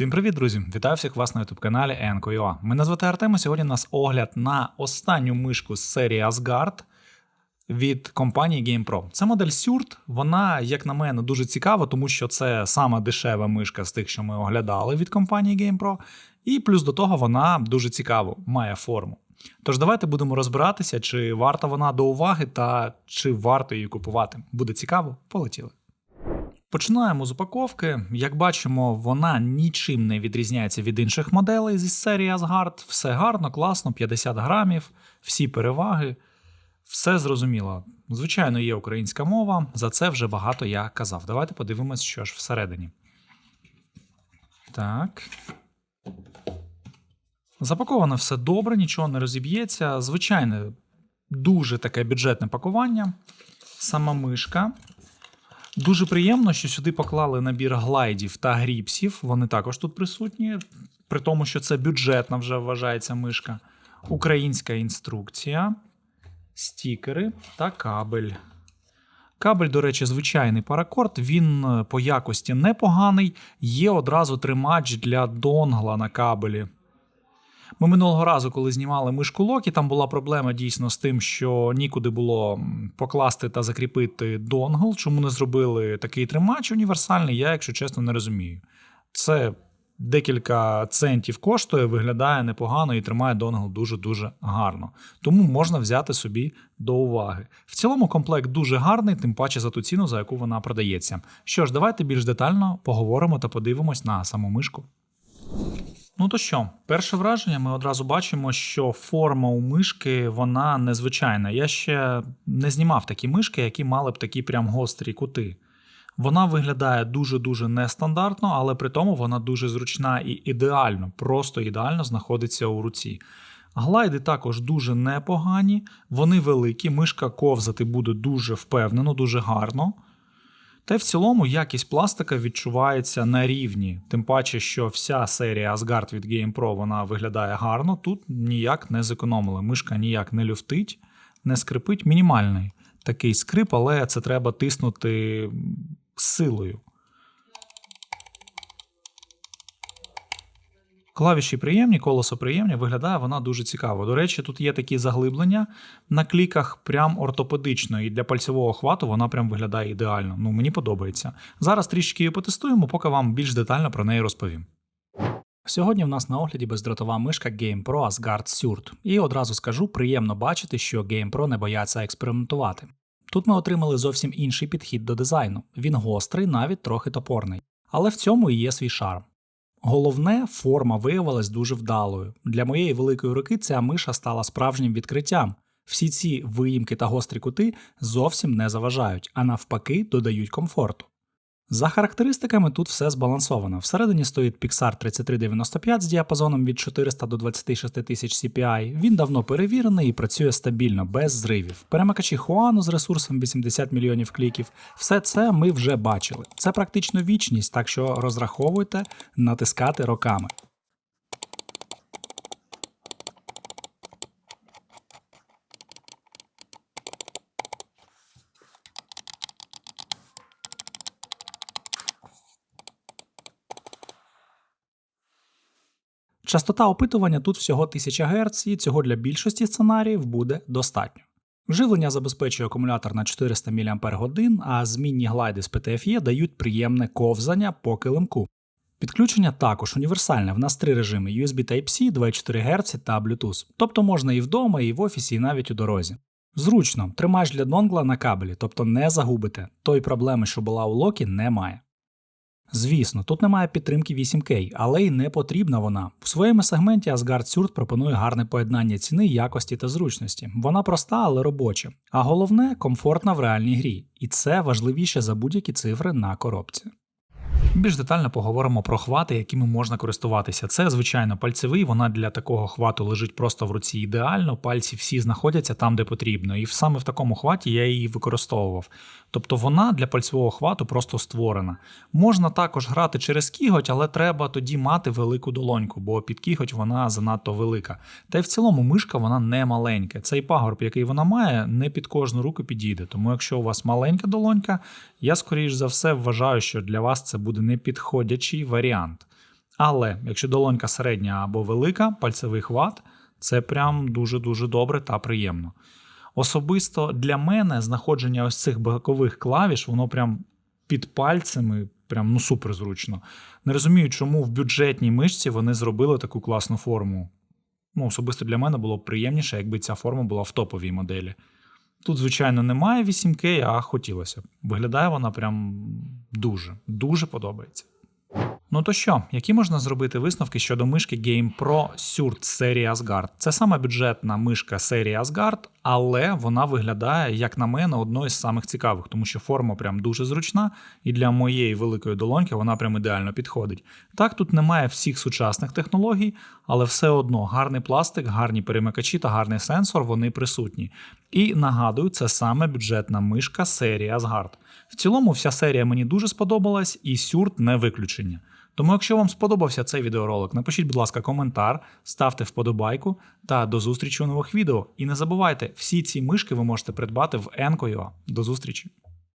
Всім привіт, друзі! Вітаю всіх вас на youtube каналі Enko.ua. Мене звати Артем, сьогодні у нас огляд на останню мишку з серії Asgard від компанії GamePro. Це модель Surt, вона, як на мене, дуже цікава, тому що це сама дешева мишка з тих, що ми оглядали від компанії GamePro. І плюс до того вона дуже цікаву, має форму. Тож давайте будемо розбиратися, чи варта вона до уваги та чи варто її купувати. Буде цікаво, полетіли. Починаємо з упаковки. Як бачимо, вона нічим не відрізняється від інших моделей зі серії Asgard. Все гарно, класно, 50 грамів, всі переваги, все зрозуміло. Звичайно, є українська мова, за це вже багато я казав. Давайте подивимось, що ж всередині. Так. Запаковано все добре, нічого не розіб'ється. Звичайне, дуже таке бюджетне пакування. Сама мишка. Дуже приємно, що сюди поклали набір глайдів та гріпсів. Вони також тут присутні, при тому, що це бюджетна вже вважається мишка. Українська інструкція, стікери та кабель. Кабель, до речі, звичайний паракорд, він е, по якості непоганий. Є одразу тримач для донгла на кабелі. Ми минулого разу, коли знімали мишку Локі, там була проблема дійсно з тим, що нікуди було покласти та закріпити донгл. Чому не зробили такий тримач універсальний, я, якщо чесно, не розумію. Це декілька центів коштує, виглядає непогано і тримає донгл дуже-дуже гарно. Тому можна взяти собі до уваги. В цілому комплект дуже гарний, тим паче за ту ціну, за яку вона продається. Що ж, давайте більш детально поговоримо та подивимось на саму мишку. Ну то що, перше враження, ми одразу бачимо, що форма у мишки вона незвичайна. Я ще не знімав такі мишки, які мали б такі прям гострі кути. Вона виглядає дуже-дуже нестандартно, але при тому вона дуже зручна і ідеально, просто ідеально знаходиться у руці. Глайди також дуже непогані, вони великі, мишка ковзати буде дуже впевнено, дуже гарно. Та й в цілому якість пластика відчувається на рівні, тим паче, що вся серія Asgard від GamePro вона виглядає гарно, тут ніяк не зекономили. Мишка ніяк не люфтить, не скрипить. Мінімальний такий скрип, але це треба тиснути силою. Клавіші приємні, колесо приємні, виглядає вона дуже цікаво. До речі, тут є такі заглиблення на кліках, прям ортопедично, і для пальцевого хвату вона прям виглядає ідеально. Ну, мені подобається. Зараз трішки її потестуємо, поки вам більш детально про неї розповім. Сьогодні в нас на огляді бездротова мишка GamePro Asgard Surt. І одразу скажу, приємно бачити, що GamePro не бояться експериментувати. Тут ми отримали зовсім інший підхід до дизайну. Він гострий, навіть трохи топорний. Але в цьому і є свій шарм. Головне, форма виявилась дуже вдалою. Для моєї великої руки ця миша стала справжнім відкриттям. Всі ці виїмки та гострі кути зовсім не заважають, а навпаки, додають комфорту. За характеристиками тут все збалансовано. Всередині стоїть Pixar 3395 з діапазоном від 400 до 26 тисяч CPI. Він давно перевірений і працює стабільно, без зривів. Перемикачі Хуану з ресурсом 80 мільйонів кліків. Все це ми вже бачили. Це практично вічність, так що розраховуйте натискати роками. Частота опитування тут всього 1000 Гц, і цього для більшості сценаріїв буде достатньо. Живлення забезпечує акумулятор на 400 мАч, а змінні глайди з PTFE дають приємне ковзання по килимку. Підключення також універсальне. В нас три режими: USB Type-C, 24 Гц та Bluetooth. Тобто можна і вдома, і в офісі, і навіть у дорозі. Зручно, тримач для донгла на кабелі, тобто не загубите. Той проблеми, що була у Локі, немає. Звісно, тут немає підтримки 8К, але й не потрібна вона. У своєму сегменті Asgard Surt пропонує гарне поєднання ціни, якості та зручності. Вона проста, але робоча. А головне комфортна в реальній грі. І це важливіше за будь-які цифри на коробці. Більш детально поговоримо про хвати, якими можна користуватися. Це, звичайно, пальцевий, вона для такого хвату лежить просто в руці ідеально, пальці всі знаходяться там, де потрібно. І саме в такому хваті я її використовував. Тобто вона для пальцевого хвату просто створена. Можна також грати через кіготь, але треба тоді мати велику долоньку, бо під кіготь вона занадто велика. Та й в цілому мишка вона не маленька. Цей пагорб, який вона має, не під кожну руку підійде. Тому якщо у вас маленька долонька, я скоріш за все вважаю, що для вас це буде непідходячий варіант. Але якщо долонька середня або велика, пальцевий хват це прям дуже-дуже добре та приємно. Особисто для мене знаходження ось цих бокових клавіш, воно прям під пальцями, прям ну супер зручно. Не розумію, чому в бюджетній мишці вони зробили таку класну форму. Ну, особисто для мене було б приємніше, якби ця форма була в топовій моделі. Тут, звичайно, немає 8К, а хотілося б. Виглядає вона прям дуже, дуже подобається. Ну то що, які можна зробити висновки щодо мишки Game Pro Surt серії Asgard? Це саме бюджетна мишка серії Asgard, але вона виглядає, як на мене, одною з самих цікавих, тому що форма прям дуже зручна, і для моєї великої долоньки вона прям ідеально підходить. Так, тут немає всіх сучасних технологій, але все одно гарний пластик, гарні перемикачі та гарний сенсор вони присутні. І нагадую, це саме бюджетна мишка серії Asgard. В цілому, вся серія мені дуже сподобалась, і Сюрт не виключення. Тому, якщо вам сподобався цей відеоролик, напишіть, будь ласка, коментар, ставте вподобайку та до зустрічі у нових відео. І не забувайте, всі ці мишки ви можете придбати в Enco.ua. До зустрічі!